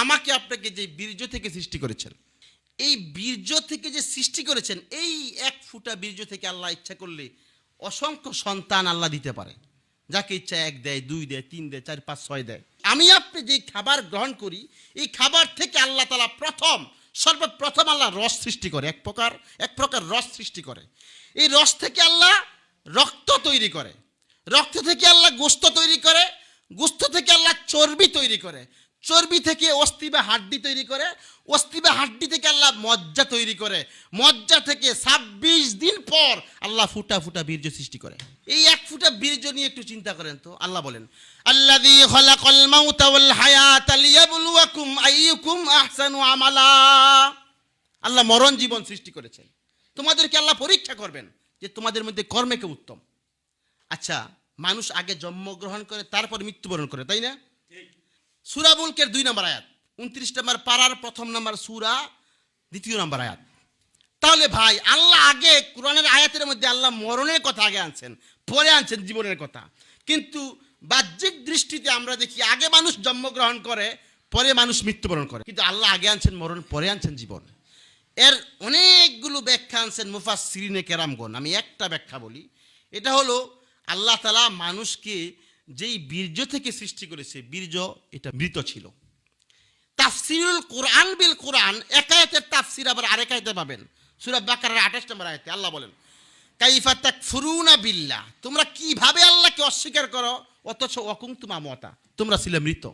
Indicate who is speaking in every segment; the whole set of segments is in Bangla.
Speaker 1: আমাকে আপনাকে যে বীর্য থেকে সৃষ্টি করেছেন, এই বীর্য থেকে যে সৃষ্টি করেছেন, এই এক ফুটা বীর্য থেকে আল্লাহ ইচ্ছা করলে অসংখ্য সন্তান আল্লাহ দিতে পারে। যাকে ইচ্ছা এক দেয়, দুই দেয়, তিন দেয়, চার, পাঁচ, ছয় দেয়। আমি আপনি যে খাবার গ্রহণ করি, এই খাবার থেকে আল্লাহ তালা প্রথম, সর্বপ্রথম আল্লাহ রস সৃষ্টি করে, এক প্রকার এক প্রকার রস সৃষ্টি করে। এই রস থেকে আল্লাহ রক্ত তৈরি করে। রক্ত থেকে আল্লাহ গোস্ত তৈরি করে, গোস্ত থেকে আল্লাহ চর্বি তৈরি করে। চর্বি থেকে অস্থি বা হাড্ডি তৈরি করে, অস্থি বা হাড্ডি থেকে আল্লাহ মজ্জা তৈরি করে। মজ্জা থেকে ছাব্বিশ দিন পর আল্লাহ ফুটা ফুটা বীর্য সৃষ্টি করে। এই এক ফুটা বীর্য নিয়ে একটু চিন্তা করেন তো, আল্লাহ বলেন, আল্লাযী খালাকাল মাউতা ওয়াল হায়াতা লিয়াবলুয়াকুম আইয়ুকুম আহসানু আমালা। আল্লাহ মরণ জীবন সৃষ্টি করেছেন। তোমাদেরকে আল্লাহ পরীক্ষা করবেন যে তোমাদের মধ্যে কর্মে কে উত্তম। আচ্ছা মানুষ আগে জন্মগ্রহণ করে, তারপর মৃত্যুবরণ করে, তাই না? সুরা মুলকের দুই নম্বর আয়াত। উনত্রিশ নম্বর পাড়ার প্রথম নম্বর সুরা, দ্বিতীয় নম্বর আয়াত। তাহলে ভাই, আল্লাহ আগে কোরআনের আয়াতের মধ্যে আল্লাহ মরণের কথা আগে আনছেন, পরে আনছেন জীবনের কথা। কিন্তু বাহ্যিক দৃষ্টিতে আমরা দেখি আগে মানুষ জন্মগ্রহণ করে, পরে মানুষ মৃত্যুবরণ করে। কিন্তু আল্লাহ আগে আনছেন মরণ, পরে আনছেন জীবন। এর অনেকগুলো ব্যাখ্যা আনছেন মুফাস সিরিনে কেরামগণ। আমি একটা ব্যাখ্যা বলি। এটা হলো, আল্লাহ তালা মানুষকে যেই বীর্য থেকে সৃষ্টি করেছে বীর্য এটা মৃত ছিল। তাফসিরুল কোরআন বিল কোরআন একায়তের তাফসির আবার আরেক আয়তে পাবেন। সুরা বাকারের আঠাশ নম্বর আয়তে আল্লাহ বলেন, কাইফা তাক ফুরুনা বিল্লাহ, তোমরা কীভাবে আল্লাহকে অস্বীকার করো? অথচ অকুম তুমা মতা তোমরা ছিলে মৃত।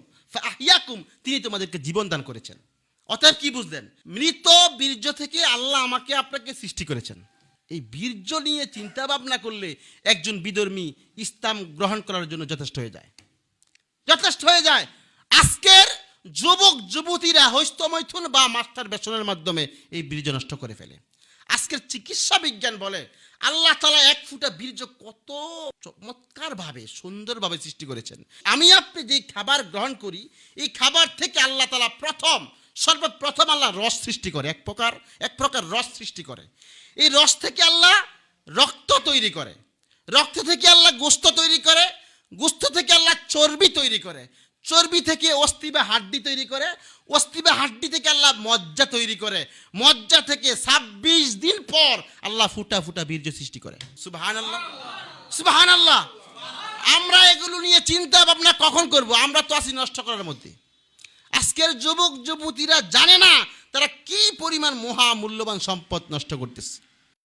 Speaker 1: আহিয়াকুম তিনি তোমাদেরকে জীবন দান করেছেন। অতএব কি বুঝলেন? মৃত বীর্য থেকে আল্লাহ আমাকে আপনাকে সৃষ্টি করেছেন। এই বীর্য নিয়ে চিন্তা ভাবনা করলে একজন বিধর্মী ইসলাম গ্রহণ করার জন্য যথেষ্ট হয়ে যায়। যথেষ্ট হয়ে যায়। আজকের যুবক, যুবতীরা হস্তমৈথুন বা মাস্টার বেসনের মাধ্যমে এই বীর্য নষ্ট করে ফেলে। আজকের চিকিৎসা বিজ্ঞান বলে, আল্লাহ তালা এক ফুটা বীর্য কত চমৎকার ভাবে সুন্দরভাবে সৃষ্টি করেছেন। আমি আপনি যে খাবার গ্রহণ করি, এই খাবার থেকে আল্লাহ তালা প্রথম সর্বপ্রথম আল্লাহ রস সৃষ্টি করে, এক প্রকার এক প্রকার রস সৃষ্টি করে। এই রস থেকে আল্লাহ রক্ত তৈরি করে। রক্ত থেকে আল্লাহ গোস্ত তৈরি করে, গোস্ত থেকে আল্লাহ চর্বি তৈরি করে। চর্বি থেকে অস্থি বা হাড্ডি তৈরি করে, অস্থি বা হাড্ডি থেকে আল্লাহ মজ্জা তৈরি করে। মজ্জা থেকে ছাব্বিশ দিন পর আল্লাহ ফুটা ফুটা বীর্য সৃষ্টি করে। সুবাহান আল্লাহ সুবাহান আল্লাহ আমরা এগুলো নিয়ে চিন্তা ভাবনা কখন করব? আমরা তো আছি নষ্ট করার মধ্যে। আজকের যুবক যুবতীরা জানে না তারা কি পরিমাণ মহা মূল্যবান সম্পদ নষ্ট করতেছে।